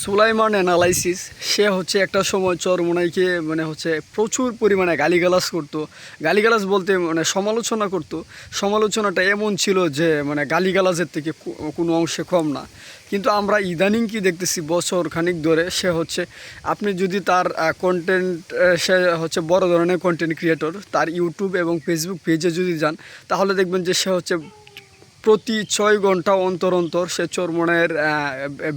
Sulaiman analysis সে হচ্ছে একটা সময় চরমোনাইকে মানে হচ্ছে প্রচুর পরিমাণে গালিগালাজ করতো। গালিগালাজ বলতে মানে সমালোচনা করতো। সমালোচনাটা এমন ছিল যে মানে গালিগালাজের থেকে কোনো অংশে কম না। কিন্তু আমরা ইদানিং কি দেখতেছি, বছর খানিক ধরে সে হচ্ছে, আপনি যদি তার কন্টেন্ট সে হচ্ছে বড় ধরনের কন্টেন্ট ক্রিয়েটর তার ইউটিউব এবং ফেসবুক পেজে যদি যান, তাহলে দেখবেন যে সে হচ্ছে প্রতি ছয় ঘণ্টা অন্তর অন্তর সে চোরমনের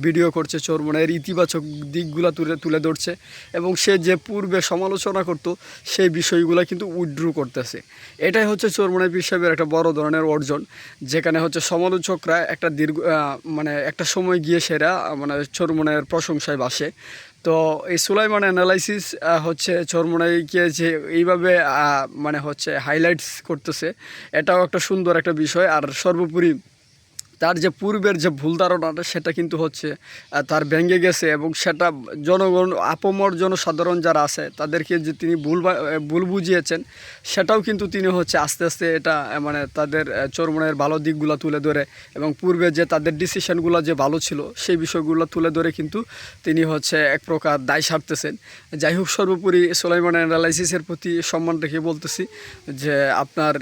ভিডিও করছে চোরমনের ইতিবাচক দিকগুলো তুলে তুলে ধরছে এবং সে যে পূর্বে সমালোচনা করত, সেই বিষয়গুলো কিন্তু উইড্রু করতেছে। এটাই হচ্ছে চোরমনের হিসাবের একটা বড় ধরনের অর্জন, যেখানে হচ্ছে সমালোচকরা একটা দীর্ঘ মানে একটা সময় গিয়ে সেরা মানে চোরমনের প্রশংসায় বাসে তো এই সুলাইমান অ্যানালাইসিস হচ্ছে চরমোনাইকে যে এইভাবে মানে হচ্ছে হাইলাইটস করতেছে, এটাও একটা সুন্দর একটা বিষয়। আর সর্বোপরি তার যে পূর্বের যে ভুল ধারণাটা, সেটা কিন্তু হচ্ছে তার ভেঙে গেছে এবং সেটা জনগণ আপমর জনসাধারণ যারা আছে, তাদেরকে যে তিনি ভুল ভুল বুঝিয়েছেন, সেটাও কিন্তু তিনি হচ্ছে আস্তে আস্তে এটা মানে তাদের চরমনের ভালো দিকগুলো তুলে ধরে এবং পূর্বে যে তাদের ডিসিশনগুলো যে ভালো ছিল, সেই বিষয়গুলো তুলে ধরে কিন্তু তিনি হচ্ছে এক প্রকার দায় সারতেছেন। যাই হোক, সর্বোপরি সোলাইমান অ্যানালাইসিসের প্রতি সম্মান রেখে বলতেছি যে, আপনার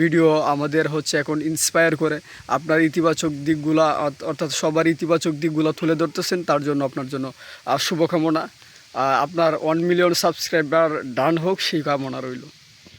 ভিডিও আমাদের হচ্ছে এখন ইন্সপায়ার করে, আপনার ইতিবাচক দিকগুলা, অর্থ- অর্থাৎ সবার ইতিবাচক দিকগুলো তুলে ধরতেছেন, তার জন্য আপনার জন্য শুভকামনা। আপনার ওয়ান মিলিয়ন সাবস্ক্রাইবার ডান হোক, সেই কামনা রইল।